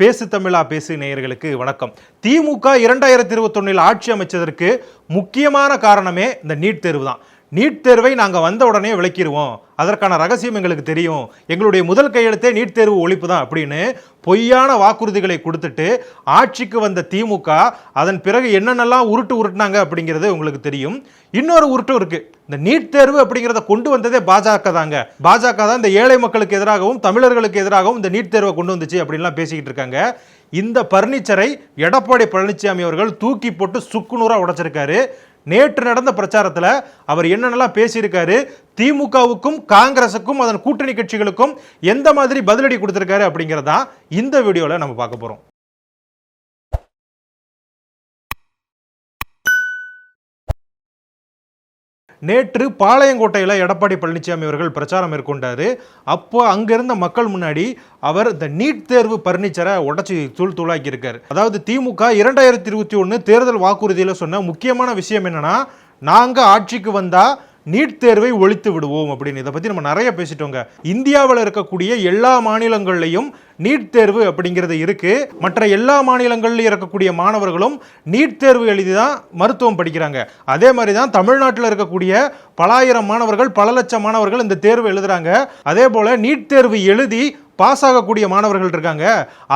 பேசு தமிழா பேசு நேயர்களுக்கு வணக்கம். திமுக இரண்டாயிரத்தி இருபத்தொன்னில் ஆட்சி அமைச்சதற்கு முக்கியமான காரணமே இந்த நீட் தேர்வு தான் நீட் தேர்வை நாங்கள் வந்த உடனே விளக்கிடுவோம். அதற்கான ரகசியம் எங்களுக்கு தெரியும். எங்களுடைய முதல் கையெழுத்தே நீட் தேர்வு ஒழிப்பு தான் அப்படின்னு பொய்யான வாக்குறுதிகளை கொடுத்துட்டு ஆட்சிக்கு வந்த திமுக அதன் பிறகு என்னென்னலாம் உருட்டு உருட்டுனாங்க அப்படிங்கிறது உங்களுக்கு தெரியும். இன்னொரு உருட்டும் இருக்குது இந்த நீட் தேர்வு அப்படிங்கிறத கொண்டு வந்ததே பாஜக தாங்க. பாஜக தான் இந்த ஏழை மக்களுக்கு எதிராகவும் தமிழர்களுக்கு எதிராகவும் இந்த நீட் தேர்வை கொண்டு வந்துச்சு அப்படின்லாம் பேசிக்கிட்டு இருக்காங்க. இந்த பர்னிச்சரை எடப்பாடி பழனிசாமி அவர்கள் தூக்கி போட்டு சுக்குநூறாக உடைச்சிருக்காரு. நேற்று நடந்த பிரச்சாரத்தில் அவர் என்னென்னலாம் பேசியிருக்காரு? திமுகவுக்கும் காங்கிரஸுக்கும் அதன் கூட்டணி கட்சிகளுக்கும் எந்த மாதிரி பதிலடி கொடுத்துருக்காரு அப்படிங்கிறதான் இந்த வீடியோவில் நம்ம பார்க்க போகிறோம் நேற்று பாளையங்கோட்டையில் எடப்பாடி பழனிசாமி அவர்கள் பிரச்சாரம் மேற்கொண்டார். அப்போ அங்கிருந்த மக்கள் முன்னாடி அவர் இந்த நீட் தேர்வு பர்னிச்சரை உடச்சி தூள் தூளாக்கியிருக்கார். அதாவது திமுக இரண்டாயிரத்தி இருபத்தி ஒன்று தேர்தல் வாக்குறுதியில் சொன்ன முக்கியமான விஷயம் என்னென்னா நாங்கள் ஆட்சிக்கு வந்தால் நீட் தேர்வை ஒழித்து விடுவோம் அப்படின்னு. இதை பற்றி நம்ம நிறைய பேசிட்டோங்க. இந்தியாவில் இருக்கக்கூடிய எல்லா மாநிலங்கள்லையும் நீட் தேர்வு அப்படிங்கிறது இருக்குது மற்ற எல்லா மாநிலங்கள்லையும் இருக்கக்கூடிய மாணவர்களும் நீட் தேர்வு எழுதி தான் மருத்துவம் படிக்கிறாங்க. அதே மாதிரி தான் தமிழ்நாட்டில் இருக்கக்கூடிய பலாயிரம் மாணவர்கள் பல லட்சம் மாணவர்கள் இந்த தேர்வு எழுதுறாங்க. அதே போல் நீட் தேர்வு எழுதி பாஸ் ஆகக்கூடிய மாணவர்கள் இருக்காங்க.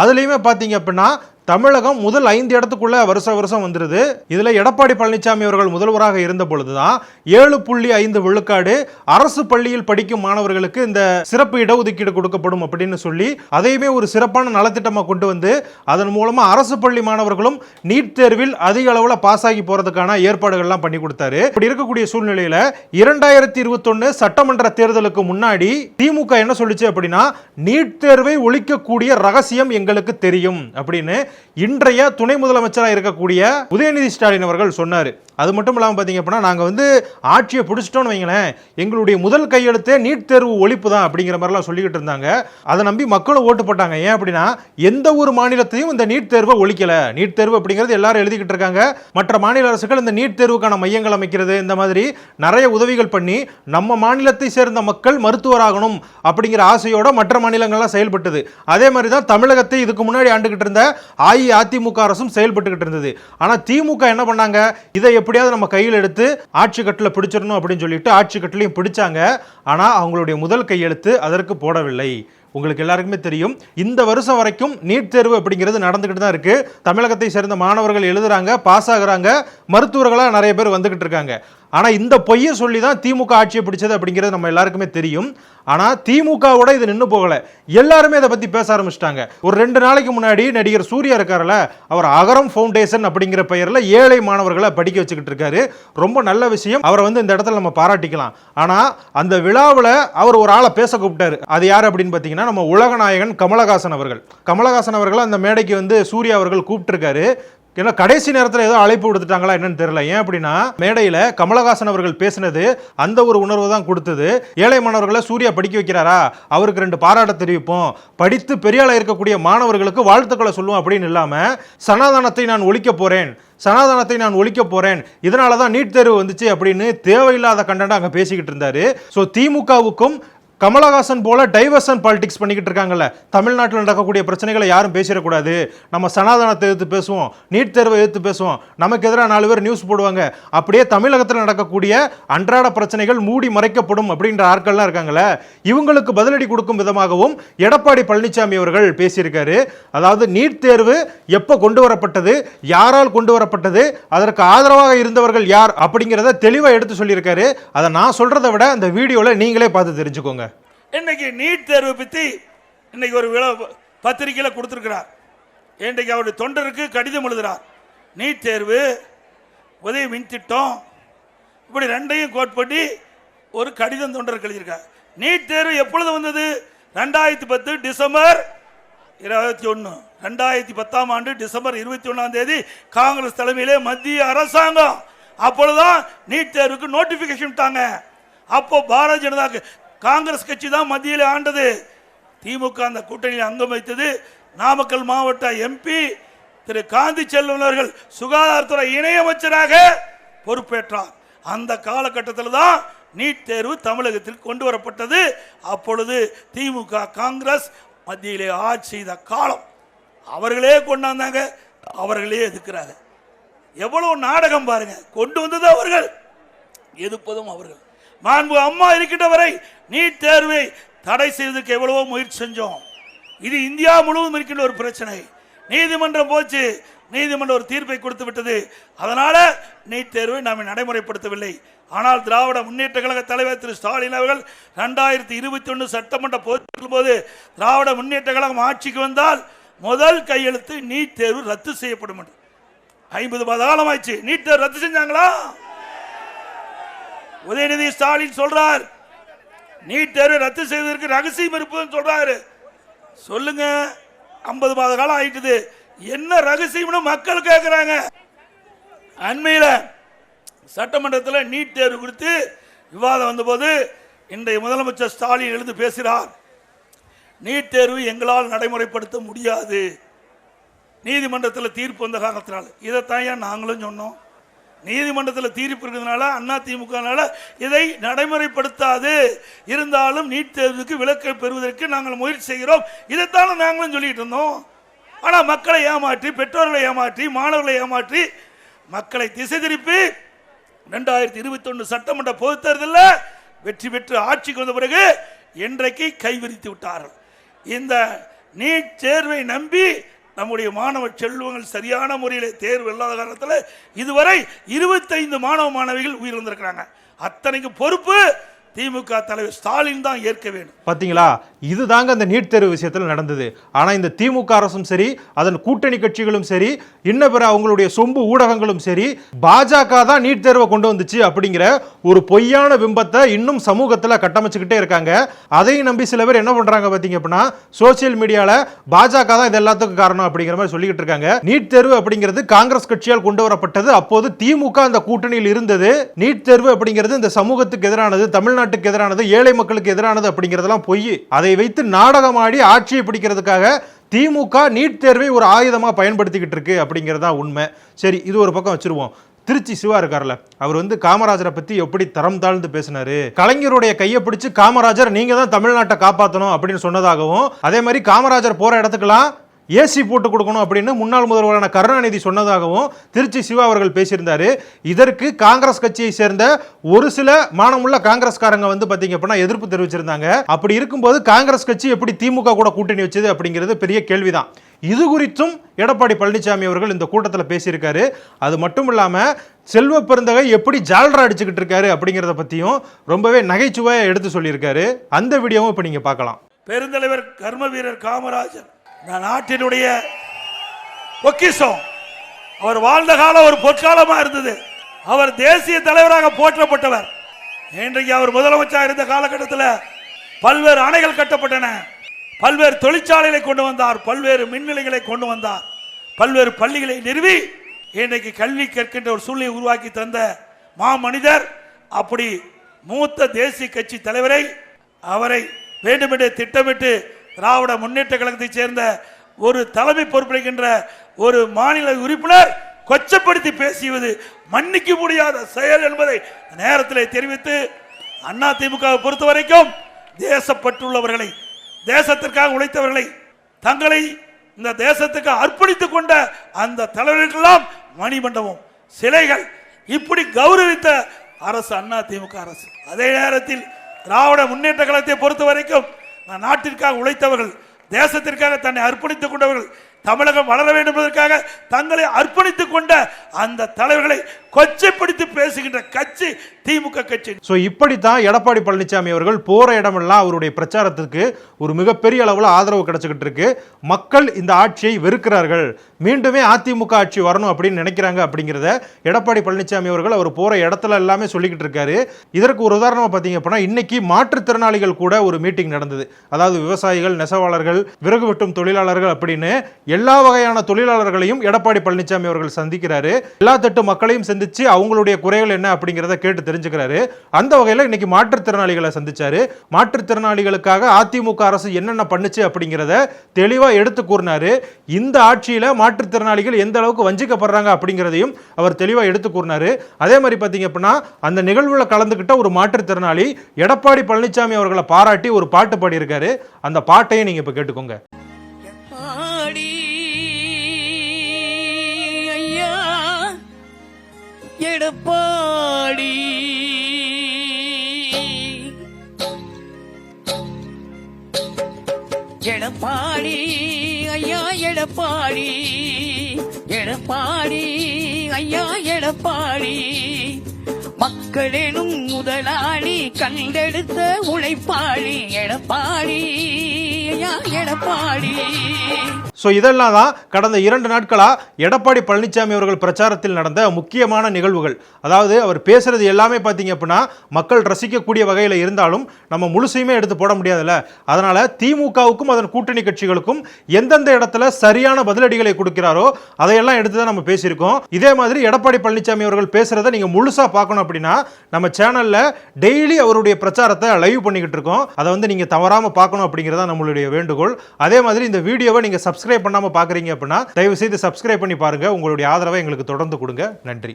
அதுலேயுமே பார்த்தீங்க அப்படின்னா தமிழகம் முதல் ஐந்து இடத்துக்குள்ள வருஷ வருஷம் வந்துருது. இதுல எடப்பாடி பழனிசாமி அவர்கள் முதல்வராக இருந்த பொழுதுதான் ஏழு புள்ளி ஐந்து விழுக்காடு அரசு பள்ளியில் படிக்கும் மாணவர்களுக்கு இந்த சிறப்பு இடஒதுக்கீடு கொடுக்கப்படும் அப்படின்னு சொல்லி அதையுமே ஒரு சிறப்பான நலத்திட்டமாக கொண்டு வந்து அதன் மூலமா அரசு பள்ளி மாணவர்களும் நீட் தேர்வில் அதிக அளவுல பாஸ் ஆகி போறதுக்கான ஏற்பாடுகள்லாம் பண்ணி கொடுத்தாரு. இப்படி இருக்கக்கூடிய சூழ்நிலையில இரண்டாயிரத்தி இருபத்தொன்னு சட்டமன்ற தேர்தலுக்கு முன்னாடி திமுக என்ன சொல்லுச்சு அப்படின்னா நீட் தேர்வை ஒழிக்கக்கூடிய ரகசியம் எங்களுக்கு தெரியும் அப்படின்னு இன்றைய துணை முதலமைச்சராக இருக்கக்கூடிய உதயநிதி ஸ்டாலின் அவர்கள் சொன்னார். அது மட்டும் இல்லாமல் பார்த்தீங்க அப்படின்னா நாங்கள் வந்து ஆட்சியை பிடிச்சிட்டோன்னு வைங்களேன் எங்களுடைய முதல் கையெழுத்தே நீட் தேர்வு ஒழிப்பு தான் அப்படிங்கிற மாதிரிலாம் சொல்லிக்கிட்டு இருந்தாங்க. அதை நம்பி மக்களும் ஓட்டு போட்டாங்க. ஏன் அப்படின்னா எந்த ஒரு மாநிலத்தையும் இந்த நீட் தேர்வை ஒழிக்கல. நீட் தேர்வு அப்படிங்கிறது எல்லாரும் எழுதிக்கிட்டு இருக்காங்க. மற்ற மாநில அரசுகள் இந்த நீட் தேர்வுக்கான மையங்கள் அமைக்கிறது இந்த மாதிரி நிறைய உதவிகள் பண்ணி நம்ம மாநிலத்தை சேர்ந்த மக்கள் மருத்துவராகணும் அப்படிங்கிற ஆசையோட மற்ற மாநிலங்கள்லாம் செயல்பட்டது. அதே மாதிரி தான் தமிழகத்தை இதுக்கு முன்னாடி ஆண்டுகிட்டு இருந்த அஇஅதிமுக அரசும் செயல்பட்டுக்கிட்டு இருந்தது. ஆனால் திமுக என்ன பண்ணாங்க? இதை எப்படியாவது நம்ம கையில் எடுத்து ஆட்சி கட்டில் பிடிச்சிடணும் அப்படின்னு சொல்லிட்டு ஆட்சி கட்டிலையும் பிடிச்சாங்க. ஆனால் அவங்களுடைய முதல் கையெழுத்து அதற்கு போடவில்லை. உங்களுக்கு எல்லாருக்குமே தெரியும் இந்த வருஷம் வரைக்கும் நீட் தேர்வு அப்படிங்கிறது நடந்துக்கிட்டு தான் இருக்குது தமிழகத்தை சேர்ந்த மாணவர்கள் எழுதுகிறாங்க பாஸ் ஆகுறாங்க. மருத்துவர்களாக நிறைய பேர் வந்துக்கிட்டு இருக்காங்க. ஆனால் இந்த பொய்யை சொல்லி தான் திமுக ஆட்சியை பிடிச்சது அப்படிங்கிறது நம்ம எல்லாருக்குமே தெரியும். ஆனால் திமுகவோட இது நின்று போகலை. எல்லாருமே இதை பற்றி பேச ஆரம்பிச்சிட்டாங்க. ஒரு ரெண்டு நாளைக்கு முன்னாடி நடிகர் சூர்யா இருக்கார்ல அவர் அகரம் ஃபவுண்டேஷன் அப்படிங்கிற பெயரில் ஏழை மாணவர்களை படிக்க வச்சுக்கிட்டு இருக்காரு. ரொம்ப நல்ல விஷயம். அவரை வந்து இந்த இடத்துல நம்ம பாராட்டிக்கலாம். ஆனால் அந்த விழாவில் அவர் ஒரு ஆளை பேச கூப்பிட்டாரு. அது யார் அப்படின்னு பார்த்தீங்கன்னா நம்ம உலகநாயகன் கமலஹாசன் அவர்கள். கமலஹாசன் அவர்கள் அந்த மேடைக்கு வந்து சூர்யா அவர்கள் கூப்பிட்டுருக்காரு. ஏன்னா கடைசி நேரத்தில் ஏதோ அழைப்பு கொடுத்துட்டாங்களா என்னன்னு தெரியல. ஏன் அப்படின்னா மேடையில் கமலஹாசன் அவர்கள் பேசினது அந்த ஒரு உணர்வு தான் கொடுத்தது. ஏழை மாணவர்களை சூர்யா படிக்க வைக்கிறாரா? அவருக்கு ரெண்டு பாராட்ட தெரிவிப்போம். படித்து பெரியாளாக இருக்கக்கூடிய மாணவர்களுக்கு வாழ்த்துக்களை சொல்லுவோம் அப்படின்னு இல்லாமல் சனாதனத்தை நான் ஒழிக்க போகிறேன் சனாதனத்தை நான் ஒழிக்க போறேன். இதனால தான் நீட் தேர்வு வந்துச்சு அப்படின்னு தேவையில்லாத கண்டனம் அங்கே பேசிக்கிட்டு இருந்தாரு. ஸோ திமுகவுக்கும் கமலஹாசன் போல டைவர்சன் பாலிடிக்ஸ் பண்ணிக்கிட்டு இருக்காங்கல்ல. தமிழ்நாட்டில் நடக்கக்கூடிய பிரச்சனைகளை யாரும் பேசிடக்கூடாது. நம்ம சனாதனத்தை எதிர்த்து பேசுவோம் நீட் தேர்வை எதிர்த்து பேசுவோம். நமக்கு எதிராக நாலு பேர் நியூஸ் போடுவாங்க. அப்படியே தமிழகத்தில் நடக்கக்கூடிய அன்றாட பிரச்சனைகள் மூடி மறைக்கப்படும் அப்படின்ற ஆட்கள்லாம் இருக்காங்கல்ல. இவங்களுக்கு பதிலடி கொடுக்கும் விதமாகவும் எடப்பாடி பழனிசாமி அவர்கள் பேசியிருக்காரு. அதாவது நீட் தேர்வு எப்போ கொண்டு வரப்பட்டது யாரால் கொண்டு வரப்பட்டது அதற்கு ஆதரவாக இருந்தவர்கள் யார் அப்படிங்கிறத தெளிவாக எடுத்து சொல்லியிருக்காரு. அதை நான் சொல்கிறத விட அந்த வீடியோவில் நீங்களே பார்த்து தெரிஞ்சுக்கோங்க. இன்னைக்கு நீட் தேர்வு பற்றி இன்னைக்கு ஒரு விழா பத்திரிக்கையில் கொடுத்துருக்கிறார். இன்றைக்கு அவருடைய தொண்டருக்கு கடிதம் எழுதுறார் நீட் தேர்வு உதவி மின் திட்டம் இப்படி ரெண்டையும் கோட் பண்ணி ஒரு கடிதம் தொண்டர் எழுதியிருக்கார். நீட் தேர்வு எப்பொழுது வந்தது? ரெண்டாயிரத்தி பத்து டிசம்பர் இருபத்தி ஒன்று ரெண்டாயிரத்தி பத்தாம் ஆண்டு டிசம்பர் இருபத்தி ஒன்றாம் தேதி காங்கிரஸ் தலைமையிலே மத்திய அரசாங்கம். அப்பொழுதுதான் நீட் தேர்வுக்கு நோட்டிபிகேஷன் விட்டாங்க. அப்போ பாரதிய ஜனதாக்கு காங்கிரஸ் கட்சி தான் மத்தியில் ஆண்டது. திமுக அந்த கூட்டணியில் அங்கம் வைத்தது. நாமக்கல் மாவட்ட எம்பி திரு காந்தி செல்வன் அவர்கள் சுகாதாரத்துறை இணையமைச்சராக பொறுப்பேற்றார். அந்த காலகட்டத்தில் தான் நீட் தேர்வு தமிழகத்தில் கொண்டு வரப்பட்டது. அப்பொழுது திமுக காங்கிரஸ் மத்தியிலே ஆட்சி செய்த காலம். அவர்களே கொண்டாந்தாங்க. அவர்களே எதுக்கிறாங்க எவ்வளவு நாடகம் பாருங்க. கொண்டு வந்தது அவர்கள். எதிர்ப்பதும் அவர்கள். மாண்பு அம்மா இருக்கின்ற வரை நீட் தேர்வை தடை செய்வதற்கு எவ்வளவோ முயற்சி செஞ்சோம். இது இந்தியா முழுவதும் இருக்கின்ற ஒரு பிரச்சனை. நீதிமன்றம் போச்சு. நீதிமன்றம் ஒரு தீர்ப்பை கொடுத்து விட்டது. அதனால நீட் தேர்வை நாம் நடைமுறைப்படுத்தவில்லை. ஆனால் திராவிட முன்னேற்ற கழக தலைவர் திரு ஸ்டாலின் அவர்கள் ரெண்டாயிரத்தி இருபத்தி ஒன்று சட்டமன்ற பொதுக்கும் போது திராவிட முன்னேற்ற கழகம் ஆட்சிக்கு வந்தால் முதல் கையெழுத்து நீட் தேர்வு ரத்து செய்யப்படும் என்று. ஐம்பது மாத காலம் ஆயிடுச்சு. நீட் தேர்வு ரத்து செஞ்சாங்களா? உதயநிதி ஸ்டாலின் சொல்றார் நீட் தேர்வு ரத்து செய்வதற்கு ரகசியம் இருப்பதுன்னு சொல்றாரு. சொல்லுங்க. ஐம்பது மாத காலம் ஆயிட்டுது. என்ன ரகசியம்னு மக்கள் கேட்கிறாங்க அண்மையில் சட்டமன்றத்தில் நீட் தேர்வு குறித்து விவாதம் வந்தபோது இன்றைய முதலமைச்சர் ஸ்டாலின் எழுந்து பேசுகிறார் நீட் தேர்வு எங்களால் நடைமுறைப்படுத்த முடியாது. நீதிமன்றத்தில் தீர்ப்பு வந்த காரணத்தினால். இதைத்தான் ஏன் நாங்களும் சொன்னோம். நீதிமன்றத்தில் தீர்ப்பு இருக்கிறதுனால அண்ணா திமுகனால இதை நடைமுறைப்படுத்தாது. இருந்தாலும் நீட் தேர்வுக்கு விலக்கை பெறுவதற்கு நாங்கள் முயற்சி செய்கிறோம். இதைத்தானே நாங்களும் சொல்லிட்டு இருந்தோம். ஆனால் மக்களை ஏமாற்றி பெற்றோர்களை ஏமாற்றி மாணவர்களை ஏமாற்றி மக்களை திசை திருப்பி ரெண்டாயிரத்தி இருபத்தி ஒன்று சட்டமன்ற பொதுத் தேர்தலில் வெற்றி பெற்று ஆட்சிக்கு வந்த பிறகு இன்றைக்கு கைவிரித்து விட்டார்கள். இந்த நீட் தேர்வை நம்பி நம்முடைய மாணவ செல்வங்கள் சரியான முறையில் தேர்வு இல்லாத காரணத்தில் இதுவரை இருபத்தைந்து மாணவ மாணவிகள் உயிரிழந்திருக்கிறாங்க. அத்தனைக்கு பொறுப்பு திமுக தலைவர் ஸ்டாலின் தான் ஏற்க வேண்டும். பாத்தீங்களா? இதுதாங்க அந்த நீட் தேர்வு விஷயத்தில் நடந்தது. ஆனால் இந்த திமுக அரசும் சரி அதன் கூட்டணி கட்சிகளும் சரி இன்ன பிற அவங்களுடைய சொம்பு ஊடகங்களும் சரி பாஜக தான் நீட் தேர்வை கொண்டு வந்துச்சு அப்படிங்கிற ஒரு பொய்யான பிம்பத்தை இன்னும் சமூகத்தில் கட்டமைச்சுக்கிட்டே இருக்காங்க. அதையும் நம்பி சில பேர் என்ன பண்ணுறாங்க பார்த்தீங்க அப்படின்னா சோசியல் மீடியாவில் பாஜக தான் இது எல்லாத்துக்கும் காரணம் அப்படிங்கிற மாதிரி சொல்லிக்கிட்டு இருக்காங்க. நீட் தேர்வு அப்படிங்கிறது காங்கிரஸ் கட்சியால் கொண்டு வரப்பட்டது. அப்போது திமுக அந்த கூட்டணியில் இருந்தது. நீட் தேர்வு அப்படிங்கிறது இந்த சமூகத்துக்கு எதிரானது. தமிழ்நாட்டுக்கு எதிரானது ஏழை மக்களுக்கு எதிரானது அப்படிங்கிறதெல்லாம் பொய். அதை வைத்து நாடகமாடி ஆட்சியை பிடிக்கிறதுக்காக திமுக நீட் தேர்வை ஒரு ஆயுதமாக பயன்படுத்திக்கிட்டு இருக்கு அப்படிங்கிறதா உண்மை. சரி இது ஒரு பக்கம் வச்சிருவோம். திருச்சி சிவா இருக்கார்ல அவர் வந்து காமராஜரை பத்தி எப்படி தரம் தாழ்ந்து பேசினாரு? கலைஞருடைய கையை பிடிச்சு காமராஜர் நீங்க தான் தமிழ்நாட்டை காப்பாற்றணும் அப்படின்னு சொன்னதாகவும் அதே மாதிரி காமராஜர் போற இடத்துக்கெல்லாம் ஏசி போட்டு கொடுக்கணும் அப்படின்னு முன்னாள் முதல்வரான கருணாநிதி சொன்னதாகவும் திருச்சி சிவா அவர்கள் பேசியிருந்தாரு. இதற்கு காங்கிரஸ் கட்சியை சேர்ந்த ஒரு சில மானமுள்ள காங்கிரஸ்காரங்க வந்து பார்த்தீங்க அப்படின்னா எதிர்ப்பு தெரிவிச்சிருந்தாங்க. அப்படி இருக்கும்போது காங்கிரஸ் கட்சி எப்படி திமுக கூட கூட்டணி வச்சது அப்படிங்கிறது பெரிய கேள்விதான். இது குறித்தும் எடப்பாடி பழனிசாமி அவர்கள் இந்த கூட்டத்தில் பேசியிருக்காரு. அது மட்டும் இல்லாமல் செல்வ பெருந்தகை எப்படி ஜால்ரா அடிச்சுக்கிட்டு இருக்காரு அப்படிங்கிறத பற்றியும் ரொம்பவே நகைச்சுவையாக எடுத்து சொல்லியிருக்காரு. அந்த வீடியோவும் இப்போ நீங்கள் பார்க்கலாம். பெருந்தலைவர் கர்ம வீரர் காமராஜர் இந்த நாட்டினுடைய பொக்கிஷம். அவர் வாழ்ந்த காலம் ஒரு பொற்காலமாக இருந்தது. அவர் தேசிய தலைவராக போற்றப்பட்டவர். இன்றைக்கு அவர் முதலமைச்சராக இருந்த காலகட்டத்தில் பல்வேறு அணைகள் கட்டப்பட்டன. பல்வேறு தொழிற்சாலைகளை கொண்டு வந்தார். பல்வேறு மின்நிலைகளை கொண்டு வந்தார். பல்வேறு பள்ளிகளை நிறுவி இன்றைக்கு கல்வி கற்கின்ற ஒரு சூழ்நிலை உருவாக்கி தந்த மாமனிதர் அப்படி மூத்த தேசிய கட்சி தலைவரை அவரை வேண்டுமென்றே திட்டமிட்டு திராவிட முன்னேற்ற கழகத்தைச் சேர்ந்த ஒரு தலைமை பொறுப்பளிக்கின்ற ஒரு மாநில உறுப்பினர் கொச்சப்படுத்தி பேசியது மன்னிக்க முடியாத செயல் என்பதை நேரத்தில் தெரிவித்து அண்ணா திமுகவை பொறுத்த வரைக்கும் தேசப்பற்றுள்ளவர்களை தேசத்திற்காக உழைத்தவர்களை தங்களை இந்த தேசத்துக்கு அர்ப்பணித்துக் கொண்ட அந்த தலைவர்களுக்கெல்லாம் மணிமண்டபம் சிலைகள் இப்படி கௌரவித்த அரசு அண்ணா திமுக அரசு. அதே நேரத்தில் திராவிட முன்னேற்ற கழகத்தை பொறுத்த வரைக்கும் நாட்டிற்காக உழைத்தவர்கள் தேசத்திற்காக தன்னை அர்ப்பணித்துக் கொண்டவர்கள் தமிழகம் வளர வேண்டும் என்பதற்காக தங்களை அர்ப்பணித்துக் கொண்ட அந்த தலைவர்களை கொச்சைப்படுத்தி பேசுகின்ற கட்சி திமுக கட்சி. ஸோ இப்படித்தான் எடப்பாடி பழனிசாமி அவர்கள் போற இடமெல்லாம் அவருடைய பிரச்சாரத்துக்கு ஒரு மிகப்பெரிய அளவில் ஆதரவு கிடைச்சிக்கிட்டு இருக்கு. மக்கள் இந்த ஆட்சியை வெறுக்கிறார்கள். மீண்டுமே அதிமுக ஆட்சி வரணும் அப்படின்னு நினைக்கிறாங்க அப்படிங்கிறத எடப்பாடி பழனிசாமி அவர்கள் அவர் போற இடத்துல எல்லாமே சொல்லிக்கிட்டு இருக்காரு. இதற்கு ஒரு உதாரணமாக பார்த்தீங்க அப்படின்னா இன்னைக்கு மாற்றுத்திறனாளிகள் கூட ஒரு மீட்டிங் நடந்தது. அதாவது விவசாயிகள் நெசவாளர்கள் விறகு வெட்டும் தொழிலாளர்கள் அப்படின்னு எல்லா வகையான தொழிலாளர்களையும் எடப்பாடி பழனிசாமி அவர்கள் சந்திக்கிறாரு. எல்லா தட்டு மக்களையும் சந்திச்சு அவங்களுடைய குறைகள் என்ன அப்படிங்கிறத கேட்டு தெரிஞ்சுக்கிறாரு. அந்த வகையில் இன்னைக்கு மாற்றுத்திறனாளிகளை சந்திச்சாரு. மாற்றுத்திறனாளிகளுக்காக அதிமுக அரசு என்னென்ன பண்ணுச்சு அப்படிங்கிறத தெளிவாக எடுத்து கூறினாரு. இந்த ஆட்சியில் மாற்றுத்திறனாளிகள் எந்த அளவுக்கு வஞ்சிக்கப்படுறாங்க அப்படிங்கிறதையும் அவர் தெளிவாக எடுத்து கூறினாரு. அதே மாதிரி பார்த்தீங்க அப்படின்னா அந்த நிகழ்வில் கலந்துக்கிட்ட ஒரு மாற்றுத்திறனாளி எடப்பாடி பழனிசாமி அவர்களை பாராட்டி ஒரு பாட்டு பாடியிருக்காரு. அந்த பாட்டையும் நீங்கள் இப்போ கேட்டுக்கோங்க. எடப்பா எடப்பாடி ஐயா எடப்பாடி. எடப்பாடி ஐயா எடப்பாடி. மக்களெனும் முதலாளி கண்டெடுத்த உழைப்பாளி எடப்பாடி. எடப்பாடி. ஸோ இதெல்லாம் தான் கடந்த இரண்டு நாட்களா எடப்பாடி பழனிசாமி அவர்கள் பிரச்சாரத்தில் நடந்த முக்கியமான நிகழ்வுகள். அதாவது அவர் பேசுறது எல்லாமே பார்த்தீங்க அப்படின்னா மக்கள் ரசிக்கக்கூடிய வகையில் இருந்தாலும் நம்ம முழுசையுமே எடுத்து போட முடியாதுல்ல. அதனால திமுகவுக்கும் அதன் கூட்டணி கட்சிகளுக்கும் எந்தெந்த இடத்துல சரியான பதிலடிகளை கொடுக்கிறாரோ அதையெல்லாம் எடுத்து தான் நம்ம பேசியிருக்கோம். இதே மாதிரி எடப்பாடி பழனிசாமி அவர்கள் பேசுறதை நீங்க முழுசா பார்க்கணும் அப்படின்னா நம்ம சேனலில் டெய்லி அவருடைய பிரச்சாரத்தை லைவ் பண்ணிக்கிட்டு இருக்கோம். அதை வந்து நீங்கள் தவறாமல் பார்க்கணும் அப்படிங்கிறதா நம்மளுடைய வேண்டுகோள். அதே மாதிரி இந்த வீடியோவை நீங்கள் சப்ஸ்கிரைப் பண்ணாமல் பார்க்குறீங்க அப்படின்னா தயவு செய்து சப்ஸ்கிரைப் பண்ணி பாருங்கள் உங்களுடைய ஆதரவை எங்களுக்கு தொடர்ந்து கொடுங்க. நன்றி.